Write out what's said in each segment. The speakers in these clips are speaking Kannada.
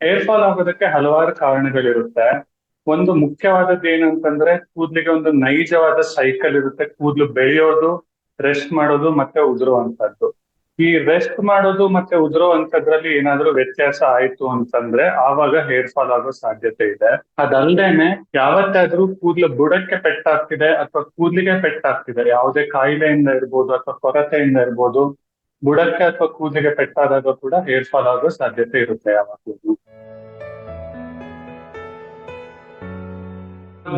ಹೇರ್ ಫಾಲ್ ಆಗೋದಕ್ಕೆ ಹಲವಾರು ಕಾರಣಗಳಿರುತ್ತೆ. ಒಂದು ಮುಖ್ಯವಾದದ್ದು ಏನಂತಂದ್ರೆ ಕೂದ್ಲಿಗೆ ಒಂದು ನೈಜವಾದ ಸೈಕಲ್ ಇರುತ್ತೆ. ಕೂದ್ಲು ಬೆಳೆಯೋದು ರೆಸ್ಟ್ ಮಾಡೋದು ಮತ್ತೆ ಉದುರುವಂತದ್ದು ಈ ರೆಸ್ಟ್ ಮಾಡೋದು ಮತ್ತೆ ಉದುರುವಂತದ್ರಲ್ಲಿ ಏನಾದ್ರೂ ವ್ಯತ್ಯಾಸ ಆಯ್ತು ಅಂತಂದ್ರೆ ಆವಾಗ ಹೇರ್ ಫಾಲ್ ಆಗೋ ಸಾಧ್ಯತೆ ಇದೆ. ಅದಲ್ದೇನೆ ಯಾವತ್ತಾದ್ರೂ ಕೂದ್ಲು ಬುಡಕ್ಕೆ ಪೆಟ್ಟಾಗ್ತಿದೆ ಅಥವಾ ಕೂದ್ಲಿಗೆ ಪೆಟ್ಟಾಗ್ತಿದೆ. ಯಾವುದೇ ಕಾಯಿಲೆಯಿಂದ ಇರ್ಬೋದು ಅಥವಾ ಕೊರತೆಯಿಂದ ಇರ್ಬೋದು. ಬುಡಕ್ಕೆ ಅಥವಾ ಕೂದಲಿಗೆ ಪೆಟ್ಟಾದಾಗ ಕೂಡ ಹೇರ್ ಫಾಲ್ ಆಗೋ ಸಾಧ್ಯತೆ ಇರುತ್ತೆ ಯಾವಾಗಲೂ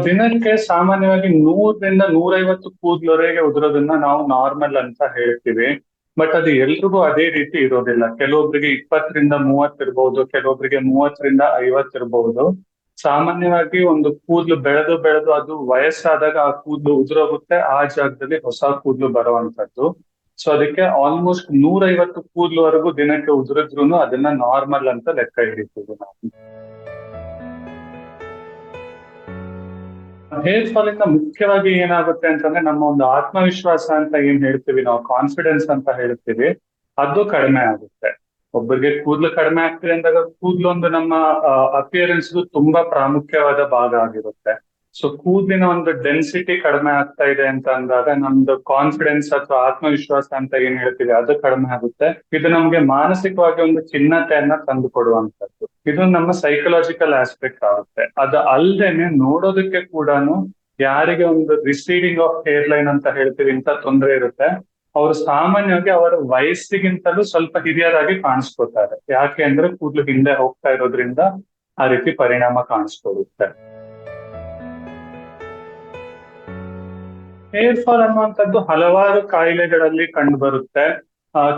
ದಿನಕ್ಕೆ ಸಾಮಾನ್ಯವಾಗಿ ನೂರರಿಂದ ನೂರೈವತ್ತು ಕೂದಲವರೆಗೆ ಉದುರೋದನ್ನ ನಾವು ನಾರ್ಮಲ್ ಅಂತ ಹೇಳ್ತೀವಿ. ಬಟ್ ಅದು ಎಲ್ರಿಗೂ ಅದೇ ರೀತಿ ಇರೋದಿಲ್ಲ. ಕೆಲವೊಬ್ರಿಗೆ ಇಪ್ಪತ್ತರಿಂದ ಮೂವತ್ ಇರ್ಬಹುದು ಕೆಲವೊಬ್ರಿಗೆ ಮೂವತ್ತರಿಂದ ಐವತ್ ಇರಬಹುದು ಸಾಮಾನ್ಯವಾಗಿ ಒಂದು ಕೂದಲು ಬೆಳೆದು ಬೆಳೆದು ಅದು ವಯಸ್ಸಾದಾಗ ಆ ಕೂದಲು ಉದುರೋಗುತ್ತೆ, ಆ ಜಾಗದಲ್ಲಿ ಹೊಸ ಕೂದಲು ಬರುವಂತದ್ದು ಸೊ ಅದಕ್ಕೆ ಆಲ್ಮೋಸ್ಟ್ ನೂರೈವತ್ತು ಕೂದಲುವರೆಗೂ ದಿನಕ್ಕೆ ಉದುರಿದ್ರು ಅದನ್ನ ನಾರ್ಮಲ್ ಅಂತ ಲೆಕ್ಕ ಹಿಡಿತೀವಿ ನಾವು. ಹೇರ್ ಫಾಲ್ ಇಂದ ಮುಖ್ಯವಾಗಿ ಏನಾಗುತ್ತೆ ಅಂತಂದ್ರೆ ನಮ್ಮ ಒಂದು ಆತ್ಮವಿಶ್ವಾಸ ಅಂತ ಏನ್ ಹೇಳ್ತೀವಿ ನಾವು ಕಾನ್ಫಿಡೆನ್ಸ್ ಅಂತ ಹೇಳ್ತೀವಿ, ಅದು ಕಡಿಮೆ ಆಗುತ್ತೆ. ಒಬ್ಬರಿಗೆ ಕೂದಲು ಕಡಿಮೆ ಆಗ್ತಿದೆ ಅಂದಾಗ ಒಂದು ನಮ್ಮ ಅಪಿಯರೆನ್ಸ್ ತುಂಬಾ ಪ್ರಾಮುಖ್ಯವಾದ ಭಾಗ ಆಗಿರುತ್ತೆ. ಸೊ ಕೂದಲಿನ ಒಂದು ಡೆನ್ಸಿಟಿ ಕಡಿಮೆ ಆಗ್ತಾ ಇದೆ ಅಂತ ಅಂದಾಗ ನಮ್ದು ಕಾನ್ಫಿಡೆನ್ಸ್ ಅಥವಾ ಆತ್ಮವಿಶ್ವಾಸ ಅಂತ ಏನ್ ಹೇಳ್ತೀವಿ, ಅದು ಕಡಿಮೆ ಆಗುತ್ತೆ. ಇದು ನಮ್ಗೆ ಮಾನಸಿಕವಾಗಿ ಒಂದು ಚಿನ್ನತೆಯನ್ನ ತಂದು ಕೊಡುವಂತದ್ದು ಇದು ನಮ್ಮ ಸೈಕಲಾಜಿಕಲ್ ಆಸ್ಪೆಕ್ಟ್ ಆಗುತ್ತೆ. ಅದು ಅಲ್ದೇನೆ ನೋಡೋದಕ್ಕೆ ಕೂಡ ಯಾರಿಗೆ ಒಂದು ರಿಸೀಡಿಂಗ್ ಆಫ್ ಹೇರ್ ಲೈನ್ ಅಂತ ಹೇಳ್ತೀವಿ ಇಂತ ತೊಂದರೆ ಇರುತ್ತೆ. ಅವರು ಸಾಮಾನ್ಯವಾಗಿ ಅವರ ವಯಸ್ಸಿಗಿಂತಲೂ ಸ್ವಲ್ಪ ಹಿರಿಯರಾಗಿ ಕಾಣಿಸ್ಕೊತಾರೆ. ಯಾಕೆ ಅಂದ್ರೆ ಕೂದಲು ಹಿಂದೆ ಹೋಗ್ತಾ ಇರೋದ್ರಿಂದ ಆ ರೀತಿ ಪರಿಣಾಮ ಕಾಣಿಸ್ಕೊಡುತ್ತೆ. ಹೇರ್ ಫಾಲ್ ಅನ್ನುವಂಥದ್ದು ಹಲವಾರು ಕಾಯಿಲೆಗಳಲ್ಲಿ ಕಂಡು ಬರುತ್ತೆ.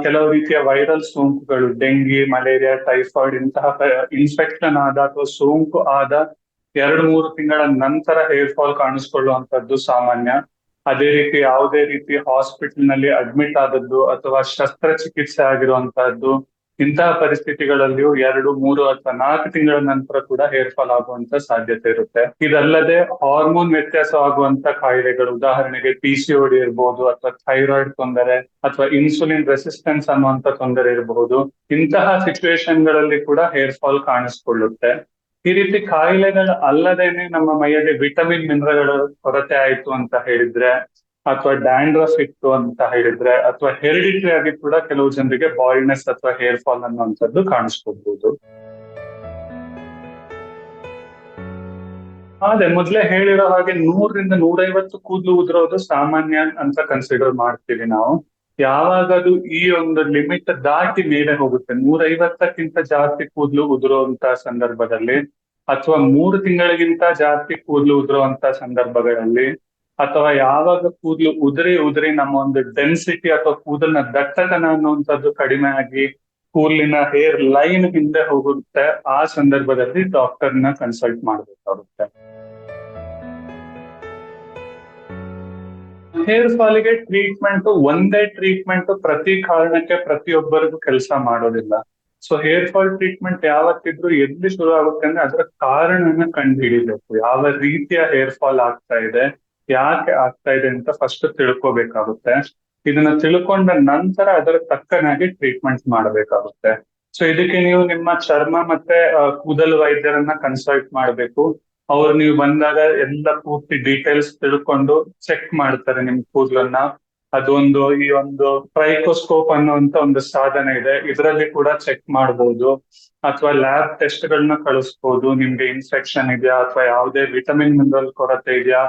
ಕೆಲವು ರೀತಿಯ ವೈರಲ್ ಸೋಂಕುಗಳು ಡೆಂಗಿ ಮಲೇರಿಯಾ ಟೈಫಾಯ್ಡ್ ಇಂತಹ ಇನ್ಫೆಕ್ಷನ್ ಆದ ಅಥವಾ ಸೋಂಕು ಆದ ಎರಡು ಮೂರು ತಿಂಗಳ ನಂತರ ಹೇರ್ ಫಾಲ್ ಕಾಣಿಸ್ಕೊಳ್ಳುವಂಥದ್ದು ಸಾಮಾನ್ಯ. ಅದೇ ರೀತಿ ಯಾವುದೇ ರೀತಿ ಹಾಸ್ಪಿಟಲ್ನಲ್ಲಿ ಅಡ್ಮಿಟ್ ಆದದ್ದು ಅಥವಾ ಶಸ್ತ್ರಚಿಕಿತ್ಸೆ ಆಗಿರುವಂತಹದ್ದು ಇಂತಹ ಪರಿಸ್ಥಿತಿಗಳಲ್ಲಿಯೂ ಎರಡು, ಮೂರು ಅಥವಾ ನಾಲ್ಕು ತಿಂಗಳ ನಂತರ ಕೂಡ ಹೇರ್ ಫಾಲ್ ಆಗುವಂತ ಸಾಧ್ಯತೆ ಇರುತ್ತೆ. ಇದಲ್ಲದೆ ಹಾರ್ಮೋನ್ ವ್ಯತ್ಯಾಸ ಆಗುವಂತ ಕಾಯಿಲೆಗಳು, ಉದಾಹರಣೆಗೆ ಪಿ ಸಿ ಇರಬಹುದು ಅಥವಾ ಥೈರಾಯ್ಡ್ ತೊಂದರೆ ಅಥವಾ ಇನ್ಸುಲಿನ್ ರೆಸಿಸ್ಟೆನ್ಸ್ ಅನ್ನುವಂತ ತೊಂದರೆ ಇರಬಹುದು ಇಂತಹ ಸಿಚುವೇಶನ್ಗಳಲ್ಲಿ ಕೂಡ ಹೇರ್ ಫಾಲ್ ಕಾಣಿಸ್ಕೊಳ್ಳುತ್ತೆ. ಈ ರೀತಿ ಕಾಯಿಲೆಗಳ ಅಲ್ಲದೇನೆ ನಮ್ಮ ಮೈಯಲ್ಲಿ ವಿಟಮಿನ್ ಮಿನರಲ್ಗಳ ಕೊರತೆ ಆಯ್ತು ಅಂತ ಹೇಳಿದ್ರೆ ಅಥವಾ ಡ್ಯಾಂಡ್ರಫ್ ಇತ್ತು ಅಂತ ಹೇಳಿದ್ರೆ ಅಥವಾ ಹೆರಿಡಿಟರಿ ಆಗಿ ಕೂಡ ಕೆಲವು ಜನರಿಗೆ ಬಾಯ್ಡ್ನೆಸ್ ಅಥವಾ ಹೇರ್ ಫಾಲ್ ಅನ್ನುವಂಥದ್ದು ಕಾಣಿಸ್ಕೋಬಹುದು ಅದೇ ಮೊದ್ಲೇ ಹೇಳಿರೋ ಹಾಗೆ ನೂರರಿಂದ ನೂರೈವತ್ತು ಕೂದಲು ಉದುರೋದು ಸಾಮಾನ್ಯ ಅಂತ ಕನ್ಸಿಡರ್ ಮಾಡ್ತೀವಿ ನಾವು. ಯಾವಾಗ ಅದು ಈ ಒಂದು ಲಿಮಿಟ್ ದಾಟಿ ಮೇಲೆ ಹೋಗುತ್ತೆ, ನೂರೈವತ್ತಕ್ಕಿಂತ ಜಾಸ್ತಿ ಕೂದಲು ಉದುರುವಂತ ಸಂದರ್ಭದಲ್ಲಿ ಅಥವಾ ಮೂರು ತಿಂಗಳಿಗಿಂತ ಜಾಸ್ತಿ ಕೂದಲು ಉದುರುವಂತ ಸಂದರ್ಭಗಳಲ್ಲಿ ಅಥವಾ ಯಾವಾಗ ಕೂದಲು ಉದುರಿ ಉದುರಿ ನಮ್ಮ ಒಂದು ಡೆನ್ಸಿಟಿ ಅಥವಾ ಕೂದಲಿನ ದಟ್ಟತನ ಅನ್ನುವಂಥದ್ದು ಕಡಿಮೆ ಆಗಿ ಕೂದಲಿನ ಹೇರ್ ಲೈನ್ ಹಿಂದೆ ಹೋಗುತ್ತೆ, ಆ ಸಂದರ್ಭದಲ್ಲಿ ಡಾಕ್ಟರ್ನ ಕನ್ಸಲ್ಟ್ ಮಾಡಬೇಕಾಗುತ್ತೆ. ಹೇರ್ ಫಾಲಿಗೆ ಟ್ರೀಟ್ಮೆಂಟ್ ಒಂದೇ ಟ್ರೀಟ್ಮೆಂಟ್ ಪ್ರತಿ ಕಾರಣಕ್ಕೆ ಪ್ರತಿಯೊಬ್ಬರಿಗೂ ಕೆಲಸ ಮಾಡೋದಿಲ್ಲ. ಸೊ ಹೇರ್ ಫಾಲ್ ಟ್ರೀಟ್ಮೆಂಟ್ ಯಾವತ್ತಿದ್ರು ಎಲ್ಲಿ ಶುರು ಆಗುತ್ತೆ ಅಂದ್ರೆ ಅದರ ಕಾರಣನ ಕಂಡು ಹಿಡಿಬೇಕು. ಯಾವ ರೀತಿಯ ಹೇರ್ ಫಾಲ್ ಆಗ್ತಾ ಇದೆ ಯಾಕೆ ಆಗ್ತಾ ಇದೆ ಅಂತ ಫಸ್ಟ್ ತಿಳ್ಕೋಬೇಕಾಗುತ್ತೆ. ಇದನ್ನ ತಿಳ್ಕೊಂಡ ನಂತರ ಅದರ ತಕ್ಕನಾಗಿ ಟ್ರೀಟ್ಮೆಂಟ್ ಮಾಡಬೇಕಾಗುತ್ತೆ. ಸೊ ಇದಕ್ಕೆ ನೀವು ನಿಮ್ಮ ಚರ್ಮ ಮತ್ತೆ ಕೂದಲು ವೈದ್ಯರನ್ನ ಕನ್ಸಲ್ಟ್ ಮಾಡಬೇಕು. ಅವ್ರು ನೀವು ಬಂದಾಗ ಎಲ್ಲ ಪೂರ್ತಿ ಡೀಟೇಲ್ಸ್ ತಿಳ್ಕೊಂಡು ಚೆಕ್ ಮಾಡ್ತಾರೆ ನಿಮ್ ಕೂದಲನ್ನ. ಅದೊಂದು ಈ ಒಂದು ಟ್ರೈಕೋಸ್ಕೋಪ್ ಅನ್ನುವಂತ ಒಂದು ಸಾಧನ ಇದೆ. ಇದರಲ್ಲಿ ಕೂಡ ಚೆಕ್ ಮಾಡಬಹುದು ಅಥವಾ ಲ್ಯಾಬ್ ಟೆಸ್ಟ್ ಗಳನ್ನ ಕಳಿಸ್ಬೋದು. ನಿಮ್ಗೆ ಇನ್ಫೆಕ್ಷನ್ ಇದೆಯಾ? ಅಥವಾ ಯಾವುದೇ ವಿಟಮಿನ್ ಮಿನರಲ್ ಕೊರತೆ ಇದೆಯಾ?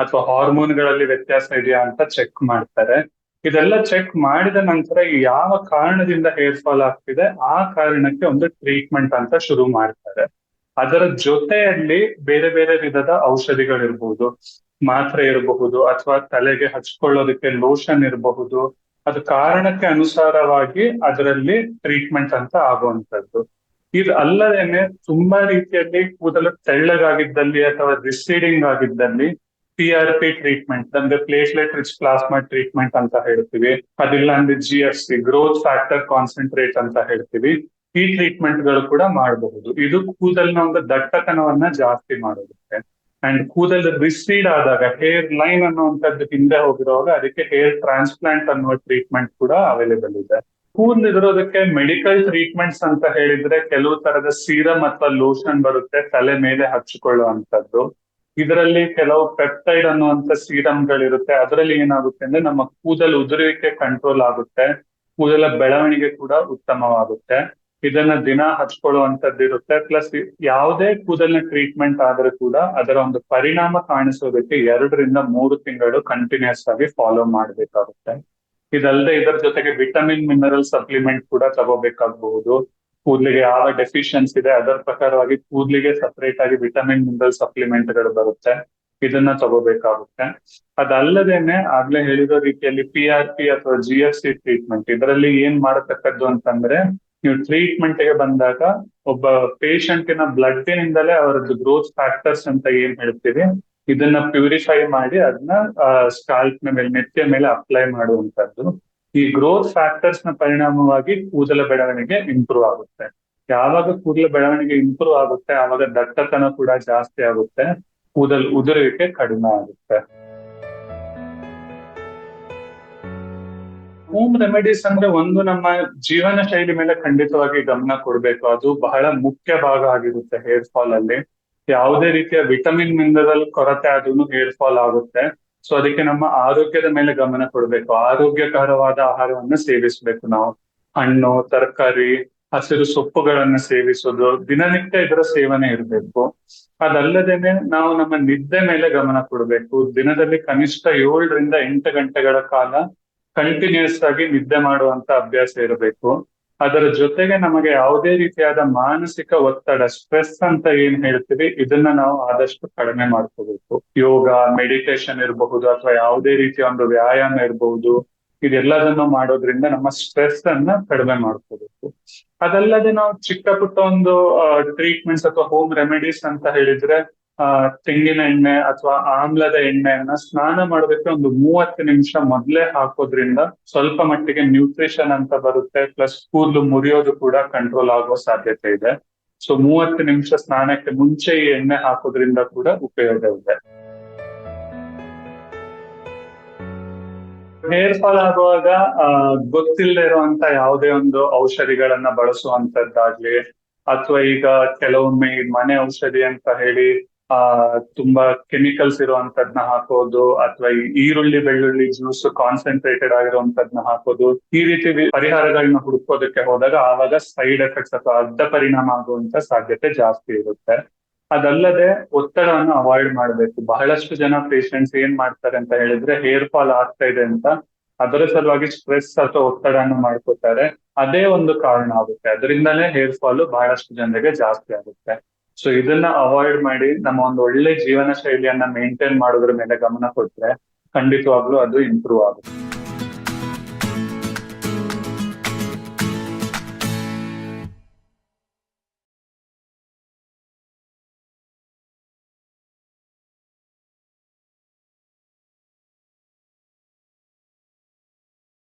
ಅಥವಾ ಹಾರ್ಮೋನ್ಗಳಲ್ಲಿ ವ್ಯತ್ಯಾಸ ಇದೆಯಾ ಅಂತ ಚೆಕ್ ಮಾಡ್ತಾರೆ. ಇದೆಲ್ಲ ಚೆಕ್ ಮಾಡಿದ ನಂತರ ಯಾವ ಕಾರಣದಿಂದ ಹೇರ್ ಫಾಲ್ ಆಗ್ತಿದೆ, ಆ ಕಾರಣಕ್ಕೆ ಒಂದು ಟ್ರೀಟ್ಮೆಂಟ್ ಅಂತ ಶುರು ಮಾಡ್ತಾರೆ. ಅದರ ಜೊತೆಯಲ್ಲಿ ಬೇರೆ ಬೇರೆ ವಿಧದ ಔಷಧಿಗಳಿರ್ಬಹುದು ಮಾತ್ರೆ ಇರಬಹುದು ಅಥವಾ ತಲೆಗೆ ಹಚ್ಕೊಳ್ಳೋದಕ್ಕೆ ಲೋಷನ್ ಇರಬಹುದು. ಅದು ಕಾರಣಕ್ಕೆ ಅನುಸಾರವಾಗಿ ಅದರಲ್ಲಿ ಟ್ರೀಟ್ಮೆಂಟ್ ಅಂತ ಆಗುವಂತದ್ದು ಇದು ಅಲ್ಲದೇನೆ ತುಂಬಾ ರೀತಿಯಲ್ಲಿ ಕೂದಲು ತೆಳ್ಳಗಾಗಿದ್ದಲ್ಲಿ ಅಥವಾ ರಿಸೀಡಿಂಗ್ ಆಗಿದ್ದಲ್ಲಿ ಪಿ ಆರ್ ಪಿ ಟ್ರೀಟ್ಮೆಂಟ್ ಅಂದ್ರೆ ಪ್ಲೇಟ್ಲೆಟ್ ರಿಚ್ ಪ್ಲಾಸ್ಮಾ ಟ್ರೀಟ್ಮೆಂಟ್ ಅಂತ ಹೇಳ್ತೀವಿ. ಅದಿಲ್ಲ ಅಂದ್ರೆ G F C growth factor concentrate ಅಂತ ಹೇಳ್ತೀವಿ. ಈ ಟ್ರೀಟ್ಮೆಂಟ್ಗಳು ಕೂಡ ಮಾಡಬಹುದು. ಇದು ಕೂದಲಿನ ಒಂದು ದಟ್ಟತನವನ್ನ ಜಾಸ್ತಿ ಮಾಡೋದಕ್ಕೆ ಅಂಡ್ ಕೂದಲ್ ರಿಸೀಡ್ ಆದಾಗ ಹೇರ್ ಲೈನ್ ಅನ್ನುವಂಥದ್ದು ಹಿಂದೆ ಹೋಗಿರುವಾಗ ಅದಕ್ಕೆ ಹೇರ್ ಟ್ರಾನ್ಸ್ಪ್ಲಾಂಟ್ ಅನ್ನುವ ಟ್ರೀಟ್ಮೆಂಟ್ ಕೂಡ ಅವೈಲೇಬಲ್ ಇದೆ. ಕೂದಲು ಇರೋದಕ್ಕೆ ಮೆಡಿಕಲ್ ಟ್ರೀಟ್ಮೆಂಟ್ಸ್ ಅಂತ ಹೇಳಿದ್ರೆ ಕೆಲವು ತರದ ಸೀರಮ್ ಅಥವಾ ಲೋಷನ್ ಬರುತ್ತೆ, ತಲೆ ಮೇಲೆ ಹಚ್ಚಿಕೊಳ್ಳುವಂತದ್ದು ಇದರಲ್ಲಿ ಕೆಲವು ಪೆಪ್ಟೈಡ್ ಅನ್ನುವಂತ ಸೀರಮ್ಗಳಿರುತ್ತೆ ಅದರಲ್ಲಿ ಏನಾಗುತ್ತೆ ಅಂದ್ರೆ ನಮ್ಮ ಕೂದಲು ಉದುರುವಿಕೆ ಕಂಟ್ರೋಲ್ ಆಗುತ್ತೆ. ಕೂದಲ ಬೆಳವಣಿಗೆ ಕೂಡ ಉತ್ತಮವಾಗುತ್ತೆ. ಇದನ್ನ ದಿನ ಹಚ್ಕೊಳ್ಳುವಂತದ್ದು ಇರುತ್ತೆ ಪ್ಲಸ್ ಯಾವುದೇ ಕೂದಲಿನ ಟ್ರೀಟ್ಮೆಂಟ್ ಆದ್ರೂ ಕೂಡ ಅದರ ಒಂದು ಪರಿಣಾಮ ಕಾಣಿಸೋದಕ್ಕೆ ಎರಡರಿಂದ ಮೂರು ತಿಂಗಳು ಕಂಟಿನ್ಯೂಸ್ ಆಗಿ ಫಾಲೋ ಮಾಡ್ಬೇಕಾಗುತ್ತೆ. ಇದಲ್ಲದೆ ಇದರ ಜೊತೆಗೆ ವಿಟಮಿನ್ ಮಿನರಲ್ ಸಪ್ಲಿಮೆಂಟ್ ಕೂಡ ತಗೋಬೇಕಾಗಬಹುದು. ಕೂದಲಿಗೆ ಯಾವ ಡೆಫಿಷಿಯನ್ಸಿ ಇದೆ, ಅದರ ಪ್ರಕಾರವಾಗಿ ಕೂದಲಿಗೆ ಸಪರೇಟ್ ಆಗಿ ವಿಟಮಿನ್ ಮಿನರಲ್ ಸಪ್ಲಿಮೆಂಟ್ಗಳು ಬರುತ್ತೆ. ಇದನ್ನ ತಗೋಬೇಕಾಗುತ್ತೆ. ಅದಲ್ಲದೇನೆ ಆಗ್ಲೇ ಹೇಳಿರೋ ರೀತಿಯಲ್ಲಿ ಪಿ ಆರ್ ಪಿ ಅಥವಾ ಜಿ ಎಫ್ ಸಿ ಟ್ರೀಟ್ಮೆಂಟ್ ಇದರಲ್ಲಿ ಏನ್ ಮಾಡತಕ್ಕದ್ದು ಅಂತಂದ್ರೆ ನೀವು ಟ್ರೀಟ್ಮೆಂಟ್ಗೆ ಬಂದಾಗ ಒಬ್ಬ ಪೇಷಂಟಿನ ಬ್ಲಡ್ ನಿಂದಲೇ ಅವರದ್ದು ಗ್ರೋತ್ ಫ್ಯಾಕ್ಟರ್ಸ್ ಅಂತ ಏನ್ ಹೇಳ್ತೀವಿ, ಇದನ್ನ ಪ್ಯೂರಿಫೈ ಮಾಡಿ ಅದನ್ನ ಸ್ಕಾಲ್ಪ್ ಮೇಲೆ ನೆತ್ತಿಯ ಮೇಲೆ ಅಪ್ಲೈ ಮಾಡುವಂತದ್ದು ಈ ಗ್ರೋತ್ ಫ್ಯಾಕ್ಟರ್ಸ್ನ ಪರಿಣಾಮವಾಗಿ ಕೂದಲ ಬೆಳವಣಿಗೆ ಇಂಪ್ರೂವ್ ಆಗುತ್ತೆ. ಯಾವಾಗ ಕೂದಲ ಬೆಳವಣಿಗೆ ಇಂಪ್ರೂವ್ ಆಗುತ್ತೆ, ಆವಾಗ ದಟ್ಟತನ ಕೂಡ ಜಾಸ್ತಿ ಆಗುತ್ತೆ, ಕೂದಲ್ ಉದುರುವಿಕೆ ಕಡಿಮೆ ಆಗುತ್ತೆ. ಹೋಮ್ ರೆಮಿಡೀಸ್ ಅಂದ್ರೆ ಒಂದು ನಮ್ಮ ಜೀವನ ಶೈಲಿ ಮೇಲೆ ಖಂಡಿತವಾಗಿ ಗಮನ ಕೊಡ್ಬೇಕು. ಅದು ಬಹಳ ಮುಖ್ಯ ಭಾಗ ಆಗಿರುತ್ತೆ ಹೇರ್ ಫಾಲ್ ಅಲ್ಲಿ. ಯಾವುದೇ ರೀತಿಯ ವಿಟಮಿನ್ ಮಿನರಲ್ ಕೊರತೆ ಆದ್ರೂ ಹೇರ್ ಫಾಲ್ ಆಗುತ್ತೆ. ಸೊ ಅದಕ್ಕೆ ನಮ್ಮ ಆರೋಗ್ಯದ ಮೇಲೆ ಗಮನ ಕೊಡಬೇಕು. ಆರೋಗ್ಯಕರವಾದ ಆಹಾರವನ್ನು ಸೇವಿಸ್ಬೇಕು ನಾವು. ಹಣ್ಣು, ತರಕಾರಿ, ಹಸಿರು ಸೊಪ್ಪುಗಳನ್ನ ಸೇವಿಸೋದು, ದಿನನಿತ್ಯ ಇದರ ಸೇವನೆ ಇರಬೇಕು. ಅದಲ್ಲದೇನೆ ನಾವು ನಮ್ಮ ನಿದ್ದೆ ಮೇಲೆ ಗಮನ ಕೊಡಬೇಕು. ದಿನದಲ್ಲಿ ಕನಿಷ್ಠ ಏಳರಿಂದ ಎಂಟು ಗಂಟೆಗಳ ಕಾಲ ಕಂಟಿನ್ಯೂಸ್ ಆಗಿ ನಿದ್ದೆ ಮಾಡುವಂತ ಅಭ್ಯಾಸ ಇರಬೇಕು. ಅದರ ಜೊತೆಗೆ ನಮಗೆ ಯಾವುದೇ ರೀತಿಯಾದ ಮಾನಸಿಕ ಒತ್ತಡ ಸ್ಟ್ರೆಸ್ ಅಂತ ಏನ್ ಹೇಳ್ತೀವಿ, ಇದನ್ನ ನಾವು ಆದಷ್ಟು ಕಡಿಮೆ ಮಾಡ್ಕೋಬೇಕು. ಯೋಗ ಮೆಡಿಟೇಷನ್ ಇರಬಹುದು ಅಥವಾ ಯಾವುದೇ ರೀತಿಯ ಒಂದು ವ್ಯಾಯಾಮ ಇರಬಹುದು. ಇದೆಲ್ಲದನ್ನು ಮಾಡೋದ್ರಿಂದ ನಮ್ಮ ಸ್ಟ್ರೆಸ್ ಅನ್ನ ಕಡಿಮೆ ಮಾಡ್ಕೋಬೇಕು. ಅದಲ್ಲದೆ ನಾವು ಚಿಕ್ಕ ಪುಟ್ಟ ಒಂದು ಟ್ರೀಟ್ಮೆಂಟ್ಸ್ ಅಥವಾ ಹೋಮ್ ರೆಮಿಡೀಸ್ ಅಂತ ಹೇಳಿದ್ರೆ ಆ, ತೆಂಗಿನ ಎಣ್ಣೆ ಅಥವಾ ಆಮ್ಲದ ಎಣ್ಣೆಯನ್ನ ಸ್ನಾನ ಮಾಡೋದಕ್ಕೆ ಒಂದು ಮೂವತ್ತು ನಿಮಿಷ ಮೊದಲೇ ಹಾಕೋದ್ರಿಂದ ಸ್ವಲ್ಪ ಮಟ್ಟಿಗೆ ನ್ಯೂಟ್ರಿಷನ್ ಅಂತ ಬರುತ್ತೆ ಪ್ಲಸ್ ಕೂದಲು ಮುರಿಯೋದು ಕೂಡ ಕಂಟ್ರೋಲ್ ಆಗೋ ಸಾಧ್ಯತೆ ಇದೆ. ಸೊ ಮೂವತ್ತು ನಿಮಿಷ ಸ್ನಾನಕ್ಕೆ ಮುಂಚೆ ಈ ಎಣ್ಣೆ ಹಾಕೋದ್ರಿಂದ ಕೂಡ ಉಪಯೋಗ ಇದೆ. ಹೇರ್ ಫಾಲ್ ಆಗುವಾಗ ಗೊತ್ತಿಲ್ಲದೆ ಇರುವಂತ ಯಾವುದೇ ಒಂದು ಔಷಧಿಗಳನ್ನ ಬಳಸುವಂತದ್ದಾಗ್ಲಿ, ಅಥವಾ ಈಗ ಕೆಲವೊಮ್ಮೆ ಮನೆ ಔಷಧಿ ಅಂತ ಹೇಳಿ ಆ, ತುಂಬಾ ಕೆಮಿಕಲ್ಸ್ ಇರುವಂತದ್ನ ಹಾಕೋದು ಅಥವಾ ಈರುಳ್ಳಿ, ಬೆಳ್ಳುಳ್ಳಿ ಜ್ಯೂಸ್ ಕಾನ್ಸಂಟ್ರೇಟೆಡ್ ಆಗಿರುವಂತದ್ನ ಹಾಕೋದು. ಈ ರೀತಿ ಪರಿಹಾರಗಳನ್ನ ಹುಡುಕೋದಕ್ಕೆ ಹೋದಾಗ ಆವಾಗ ಸೈಡ್ ಎಫೆಕ್ಟ್ಸ್ ಅಥವಾ ಅಡ್ಡ ಪರಿಣಾಮ ಆಗುವಂತ ಸಾಧ್ಯತೆ ಜಾಸ್ತಿ ಇರುತ್ತೆ. ಅದಲ್ಲದೆ ಒತ್ತಡವನ್ನು ಅವಾಯ್ಡ್ ಮಾಡಬೇಕು. ಬಹಳಷ್ಟು ಜನ ಪೇಷಂಟ್ಸ್ ಏನ್ ಮಾಡ್ತಾರೆ ಅಂತ ಹೇಳಿದ್ರೆ ಹೇರ್ ಫಾಲ್ ಆಗ್ತಾ ಇದೆ ಅಂತ ಅದರ ಸಲುವಾಗಿ ಸ್ಟ್ರೆಸ್ ಅಥವಾ ಒತ್ತಡವನ್ನು ಮಾಡ್ಕೋತಾರೆ. ಅದೇ ಒಂದು ಕಾರಣ ಆಗುತ್ತೆ. ಅದರಿಂದಲೇ ಹೇರ್ ಫಾಲ್ ಬಹಳಷ್ಟು ಜನರಿಗೆ ಜಾಸ್ತಿ ಆಗುತ್ತೆ. ಸೊ ಇದನ್ನ ಅವಾಯ್ಡ್ ಮಾಡಿ ನಮ್ಮ ಒಂದು ಒಳ್ಳೆ ಜೀವನ ಶೈಲಿಯನ್ನ ಮೇಂಟೈನ್ ಮಾಡೋದ್ರ ಮೇಲೆ ಗಮನ ಕೊಟ್ರೆ ಖಂಡಿತವಾಗ್ಲೂ ಅದು ಇಂಪ್ರೂವ್ ಆಗುತ್ತೆ.